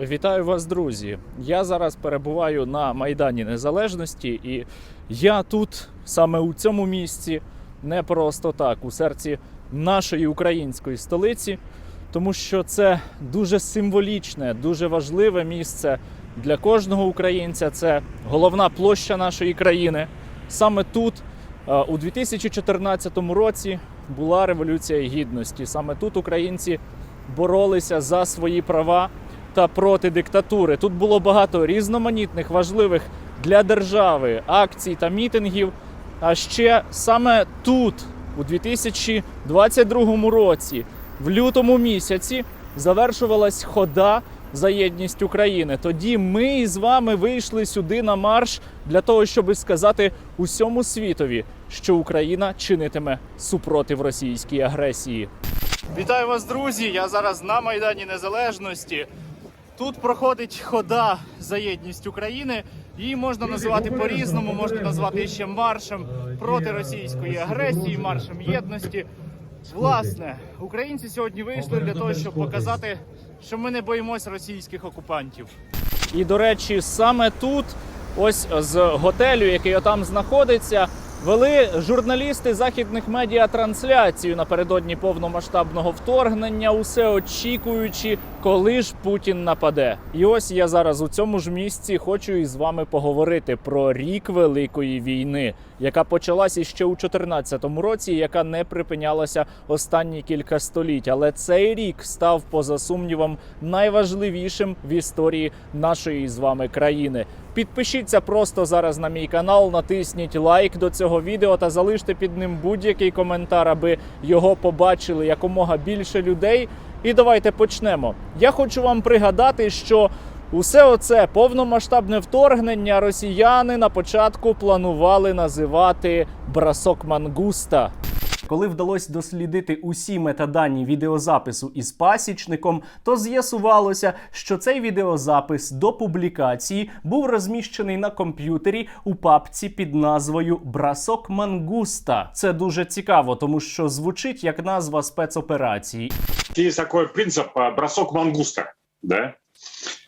Вітаю вас, друзі! Я зараз перебуваю на Майдані Незалежності, і я тут, саме у цьому місці, не просто так, у серці нашої української столиці, тому що це дуже символічне, дуже важливе місце для кожного українця. Це головна площа нашої країни. Саме тут, е, у 2014 році, була революція гідності. Саме тут українці боролися за свої права та проти диктатури. Тут було багато різноманітних важливих для держави акцій та мітингів. А ще саме тут, у 2022 році, в лютому місяці, завершувалась хода за єдність України. Тоді ми з вами вийшли сюди на марш для того, щоб сказати усьому світові, що Україна чинитиме супротив російській агресії. Вітаю вас, друзі! Я зараз на Майдані Незалежності. Тут проходить хода за єдність України. Її можна називати по-різному, можна назвати ще маршем проти російської агресії, маршем єдності. Власне, українці сьогодні вийшли для того, щоб показати, що ми не боїмось російських окупантів. І до речі, саме тут, ось з готелю, який отам знаходиться, вели журналісти західних медіа трансляцію напередодні повномасштабного вторгнення, усе очікуючи, коли ж Путін нападе. І ось я зараз у цьому ж місці хочу із вами поговорити про рік Великої війни, яка почалася ще у 2014 році, яка не припинялася останні кілька століть. Але цей рік став поза сумнівом найважливішим в історії нашої з вами країни. Підпишіться просто зараз на мій канал, натисніть лайк до цього відео та залиште під ним будь-який коментар, аби його побачили якомога більше людей. І давайте почнемо. Я хочу вам пригадати, що усе оце повномасштабне вторгнення росіяни на початку планували називати брасок мангуста. Коли вдалося дослідити усі метадані відеозапису із пасічником, то з'ясувалося, що цей відеозапис до публікації був розміщений на комп'ютері у папці під назвою Брасок Мангуста. Це дуже цікаво, тому що звучить як назва спецоперації. Есть такой принцип а, бросок мангуста, да?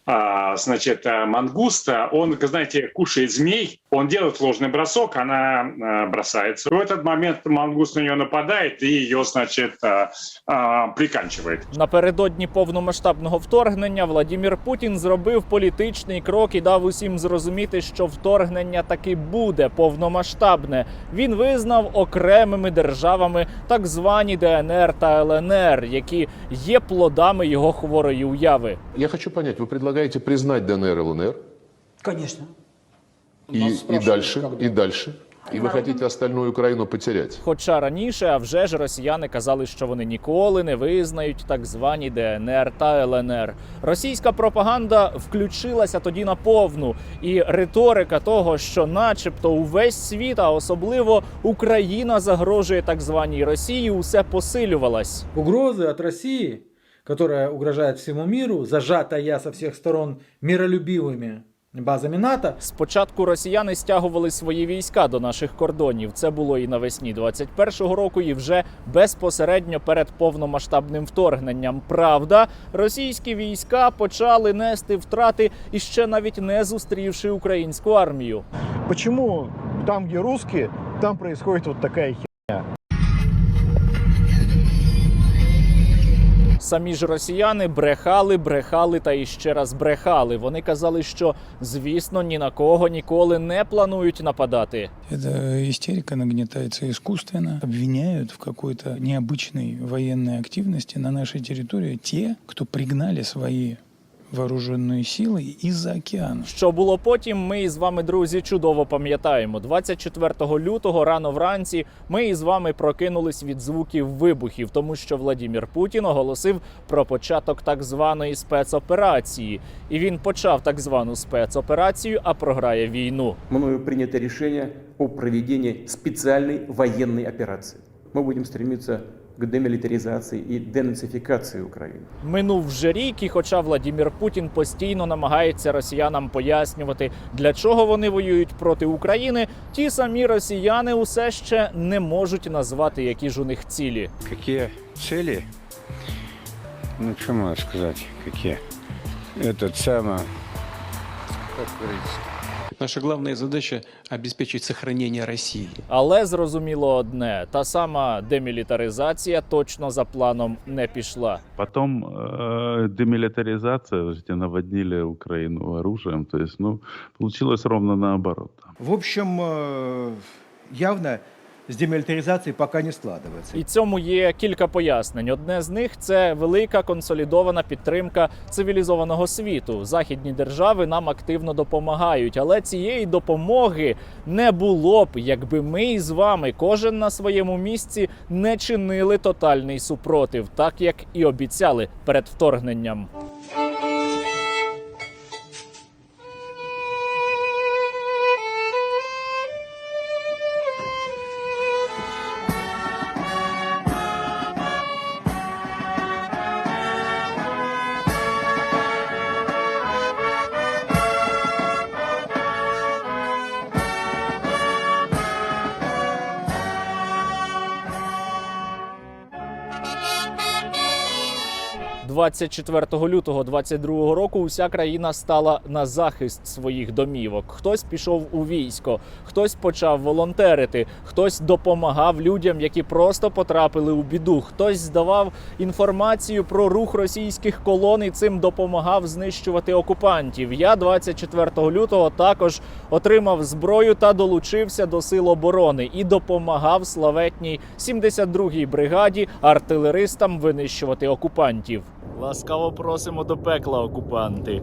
А, значит, а, мангуста, он, знаете, кушает змей, он делает ложный бросок, она а, бросается. В этот момент мангуст на нее нападает и ее, значит, а, а, приканчивает. Напередодні повномасштабного вторгнення Владімір Путін зробив політичний крок і дав усім зрозуміти, що вторгнення таки буде повномасштабне. Він визнав окремими державами так звані ДНР та ЛНР, які є плодами його хворої уяви. Я хочу понять, вы предлагаете признать ДНР и ЛНР Конечно. и, и дальше, когда. и дальше, и вы хотите остальную Украину потерять? Хоча раніше, а вже ж росіяни казали, що вони ніколи не визнають так звані ДНР та ЛНР. Російська пропаганда включилася тоді на повну, і риторика того, що, начебто, увесь світ, а особливо Україна загрожує так званій Росії, усе посилювалась. Угрозы от России, которая угрожает всему миру, зажатая со всех сторон миролюбивыми базами НАТО, Спочатку росіяни стягували свої війська до наших кордонів. Це було і навесні 21-го року, і вже безпосередньо перед повномасштабним вторгненням. Правда, російські війська почали нести втрати і ще навіть не зустрівши українську армію. Почему там, где русские, там происходит вот такая херня? Самі ж росіяни брехали, брехали та іще раз брехали. Вони казали, що звісно ні на кого ніколи не планують нападати. Эта істерика нагнітається іскусственно. обвиняють в какой-то необычной воєнної активності на нашій території ті, хто пригнали свои вооруженные силы из-за океана. Що було потім, ми із вами, друзі, чудово пам'ятаємо. 24 лютого рано вранці ми із вами прокинулись від звуків вибухів, тому що Владімір Путін оголосив про початок так званої спецоперації. І він почав так звану спецоперацію, а програє війну. мною принято решение о проведении специальной военной операции. Мы будем стремиться к демилитаризации и денацификации Украины. Минув вже рік, і хоча Владімір Путін постійно намагається росіянам пояснювати, для чого вони воюють проти України, ті самі росіяни усе ще не можуть назвати, які ж у них цілі. Какие цели? Ну, что можно сказать? Какие? этот самый, как говорится, Наша главная задача – обеспечить сохранение России. Але зрозуміло одне: та сама демілітаризація точно за планом не пішла. Потом э, демилитаризация, вот эти наводнили Украину оружием. То есть, ну, получилось ровно наоборот. В общем, э, явно с демилитаризацией пока не складывается. І цьому є кілька пояснень. Одне з них це велика консолідована підтримка цивілізованого світу. Західні держави нам активно допомагають, але цієї допомоги не було б, якби ми із вами, кожен на своєму місці, не чинили тотальний супротив, так як і обіцяли перед вторгненням. – 24 лютого 22 року уся країна стала на захист своїх домівок. Хтось пішов у військо, хтось почав волонтерити, хтось допомагав людям, які просто потрапили у біду. Хтось здавав інформацію про рух російських колон і цим допомагав знищувати окупантів. Я 24 лютого також отримав зброю та долучився до сил оборони і допомагав славетній 72-й бригаді артилеристам винищувати окупантів. Ласкаво просимо до пекла, окупанти.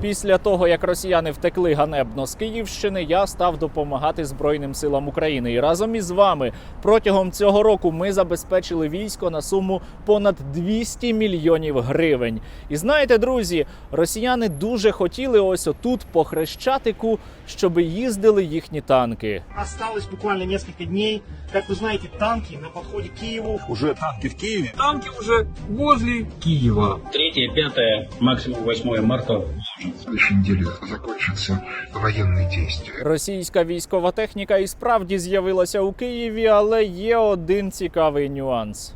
Після того, як росіяни втекли ганебно з Київщини, я став допомагати Збройним силам України. І разом із вами протягом цього року ми забезпечили військо на суму понад 200 мільйонів гривень. І знаєте, друзі, росіяни дуже хотіли ось отут по хрещатику, щоб їздили їхні танки. Осталось буквально несколько дней. Как вы знаете, танки на подходе к Киеву. уже танки в Киеве. Танки уже возле Киева. 3, 5, максимум 8 марта В следующей неделе закончатся военные действия. Російська військова техніка і справді з'явилася у Києві, але є один цікавий нюанс.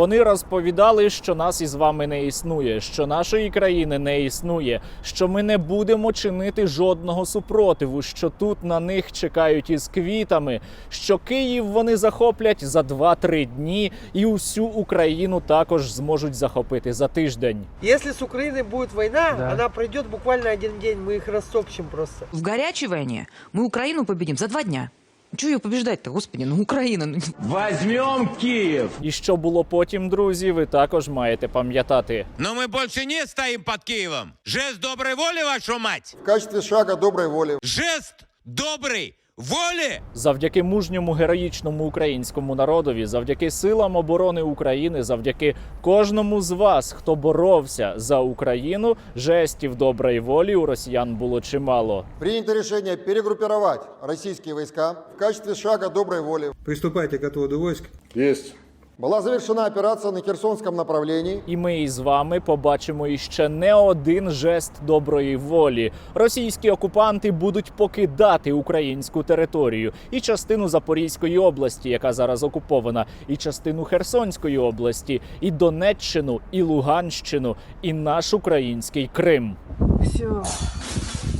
Вони розповідали, що нас із вами не існує, що нашої країни не існує, що ми не будемо чинити жодного супротиву, що тут на них чекають із квітами, що Київ вони захоплять за 2-3 дні, і усю Україну також зможуть захопити за тиждень. Если с Украиной будет война, она пройдет буквально один день, мы их растопчем просто. В горячей войне мы Украину победим за два дня. Чего ее побеждать-то, господи, ну Україна. ну, Возьмем Киев! І що було потім, друзі, ви також маєте пам'ятати. Но мы больше не стоим под Киевом. Жест доброй воли, вашу мать! В качестве шага доброй воли Жест доброй воли! Завдяки мужньому героїчному українському народові, завдяки силам оборони України, завдяки кожному з вас, хто боровся за Україну, жестів доброї волі у росіян було чимало. Прийнято рішення перегрупувати російські війська в качестве шага доброї волі. Приступайте к отводу войск. Есть. Была завершена операция на Херсонском направлении. І ми із вами побачимо іще не один жест доброї волі. Російські окупанти будуть покидати українську територію і частину Запорізької області, яка зараз окупована, і частину Херсонської області, і Донеччину, і Луганщину, і наш український Крим. Все,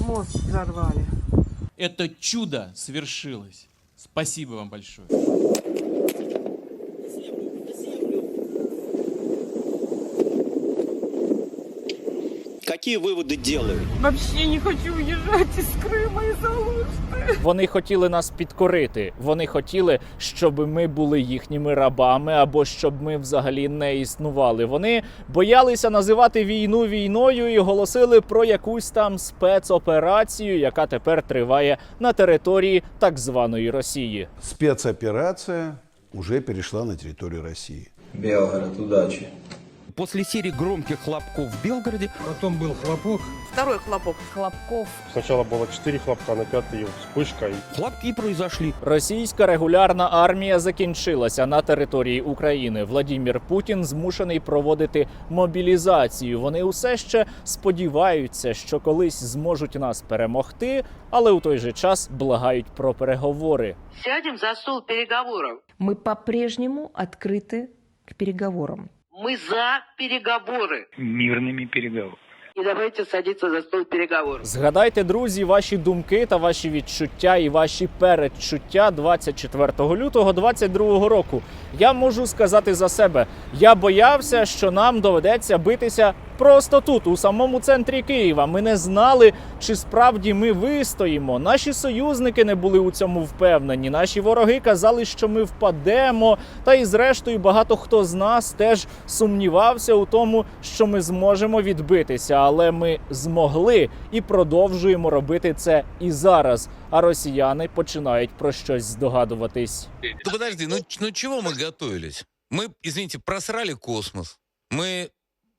мост взорвали. Это чудо свершилось. Спасибо вам большое. Какие выводы делают? Вообще не хочу уезжать из Крыма из Алушты. Вони хотіли нас підкорити. Вони хотіли, щоб ми були їхніми рабами, або щоб ми взагалі не існували. Вони боялися називати війну війною і голосили про якусь там спецоперацію, яка тепер триває на території так званої Росії. Спецоперация уже перешла на территорию России. Белгород, удачи. После серии громких хлопков в Белгороде Потом был хлопок. Второй хлопок. Хлопков. Сначала было 4 хлопка, на пятый вспышка. И... хлопки произошли. Російська регулярна армія закінчилася на території України. Владімір Путін змушений проводити мобілізацію. Вони усе ще сподіваються, що колись зможуть нас перемогти, але у той же час благають про переговори. Сядем за стол переговоров. Мы по-прежнему открыты к переговорам. Мы за переговоры. Мирными переговорами. И давайте садиться за стол переговоров. Згадайте, друзі, ваші думки та ваші відчуття і ваші передчуття 24 лютого 22 року. Я можу сказати за себе, я боявся, що нам доведеться битися просто тут, у самому центрі Києва. Ми не знали, чи справді ми вистоїмо. Наші союзники не були у цьому впевнені. Наші вороги казали, що ми впадемо. Та і зрештою багато хто з нас теж сумнівався у тому, що ми зможемо відбитися, але ми змогли і продовжуємо робити це і зараз. А росіяни починають про щось здогадуватись. Ну подожди, ну, ч- ну чего мы готовились? Мы, извините, просрали космос. Мы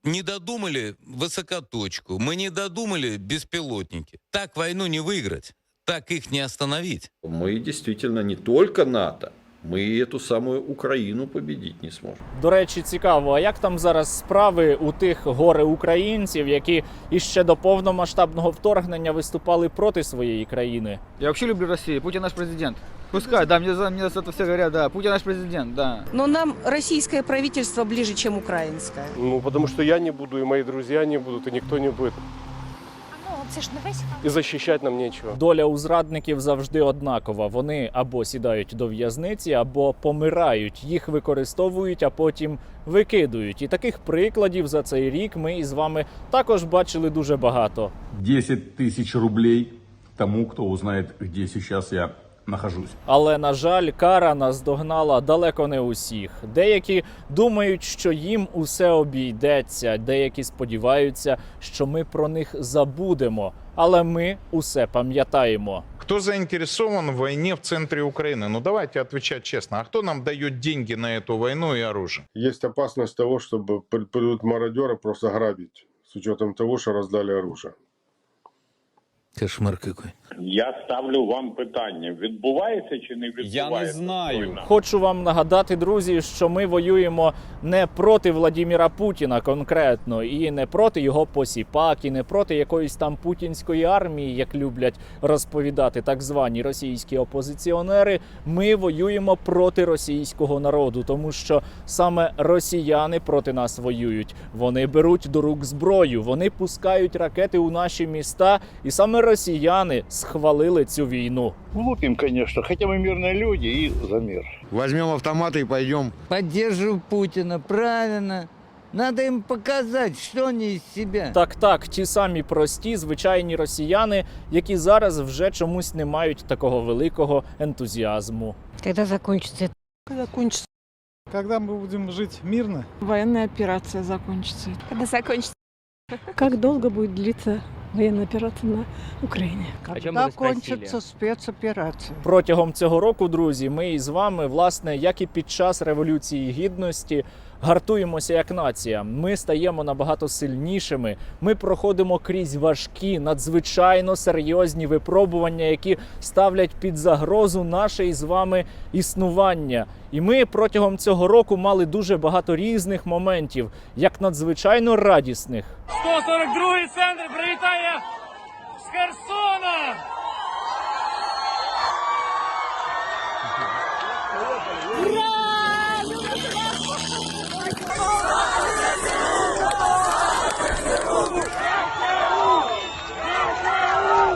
не додумали высокоточку. Мы не додумали беспилотники. Так войну не выиграть. Так их не остановить. Мы действительно не только НАТО, мы эту самую Украину победить не сможем. До речі, цікаво, а як там зараз справи у тих горе українців, які іще до повномасштабного вторгнення виступали проти своєї країни? Я вообще люблю Россию. Путин наш президент. Пускай, да, мне за, мне за это все говорят, да, Путин наш президент, да. Но нам российское правительство ближе, чем украинское. Ну, потому что я не буду, и мои друзья не будут, и никто не будет. И защищать нам нічого. Доля у зрадників завжди однакова. Вони або сідають до в'язниці, або помирають. Їх використовують, а потім викидують. І таких прикладів за цей рік ми із вами також бачили дуже багато. 10 тисяч рублей тому, хто узнає, где зараз я нахожусь. Але на жаль, кара наздогнала далеко не усіх. Деякі думають, що їм усе обійдеться, деякі сподіваються, що ми про них забудемо. Але ми усе пам'ятаємо. Кто заинтересован в войне в центре Украины? Ну давайте отвечать честно. А кто нам дает деньги на эту войну и оружие? Есть опасность того, чтобы при- придут мародеры просто грабить, с учетом того, что раздали оружие. Кошмар какой. Я ставлю вам питання: відбувається чи не відбувається? знаю. Хочу вам нагадати, друзі, що ми воюємо не проти Владіміра Путіна конкретно, і не проти його посіпак, і не проти якоїсь там путінської армії, як люблять розповідати так звані російські опозиціонери. Ми воюємо проти російського народу, тому що саме росіяни проти нас воюють. Вони беруть до рук зброю, вони пускають ракети у наші міста, і саме росіяни схвалили цю війну. Глупим, конечно, хотя мы мирные люди и за мир. Возьмем автоматы и пойдем. Поддерживаю Путина, правильно. Надо им показать, что они из себя. Так, так, ті самі прості, звичайні росіяни, які зараз вже чомусь не мають такого великого ентузіазму. Когда закончится Когда кончится? Когда мы будем жить мирно? Военная операция закончится. Когда закончится? Как долго будет длиться военная операція на Україні. Коли кончиться спецоперація? Протягом цього року, друзі, ми із вами, власне, як і під час революції гідності, гартуємося як нація. Ми стаємо набагато сильнішими. Ми проходимо крізь важкі, надзвичайно серйозні випробування, які ставлять під загрозу наше із вами існування. І ми протягом цього року мали дуже багато різних моментів, як надзвичайно радісних, 142-й центр прилітає з Херсона!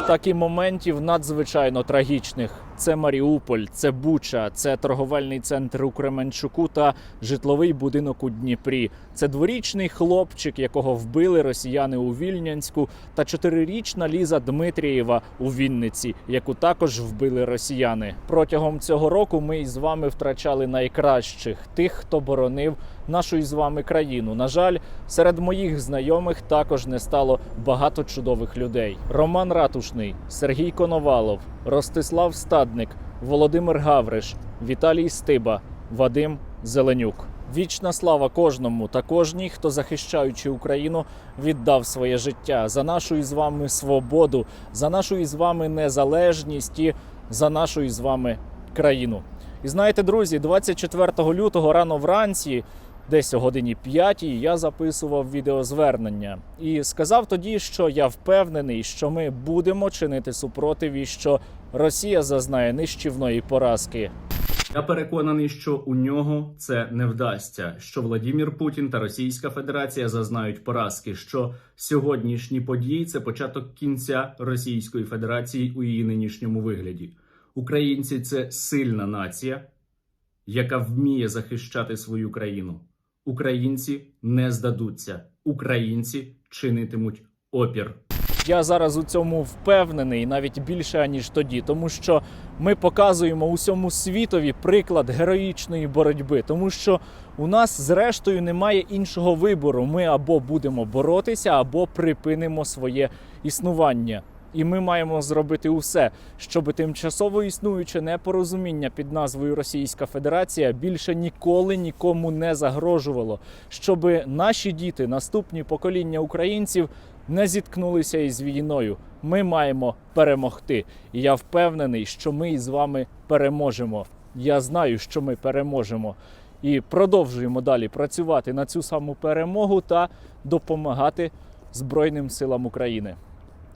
Так моментів надзвичайно трагічних. Це Маріуполь, це Буча, це торговельний центр у Кременчуку та житловий будинок у Дніпрі. Це дворічний хлопчик, якого вбили росіяни у Вільнянську, та чотирирічна Ліза Дмитрієва у Вінниці, яку також вбили росіяни. Протягом цього року ми із вами втрачали найкращих тих, хто боронив нашу із вами країну. На жаль, серед моїх знайомих також не стало багато чудових людей. Роман Ратушний, Сергій Коновалов, Ростислав Стадник, Володимир Гавриш, Віталій Стиба, Вадим Зеленюк. Вічна слава кожному та кожній, хто захищаючи Україну, віддав своє життя за нашу із вами свободу, за нашу із вами незалежність і за нашу із вами країну. І знаєте, друзі, 24 лютого рано вранці, десь о годині 5, я записував відеозвернення і сказав тоді, що я впевнений, що ми будемо чинити супротив і що Росія зазнає нищівної поразки. Я переконаний, що у нього це не вдасться. Що Владімір Путін та Російська Федерація зазнають поразки. Що сьогоднішні події це початок кінця Російської Федерації у її нинішньому вигляді. Українці це сильна нація, яка вміє захищати свою країну. Українці не здадуться. Українці чинитимуть опір. Я зараз у цьому впевнений навіть більше аніж тоді, тому що ми показуємо усьому світові приклад героїчної боротьби, тому що у нас зрештою немає іншого вибору. Ми або будемо боротися, або припинимо своє існування. І ми маємо зробити усе, щоб тимчасово існуюче непорозуміння під назвою Російська Федерація більше ніколи нікому не загрожувало, щоб наші діти, наступні покоління українців, не зіткнулися із війною. Ми маємо перемогти. І я впевнений, що ми із вами переможемо. Я знаю, що ми переможемо. І продовжуємо далі працювати на цю саму перемогу та допомагати Збройним силам України.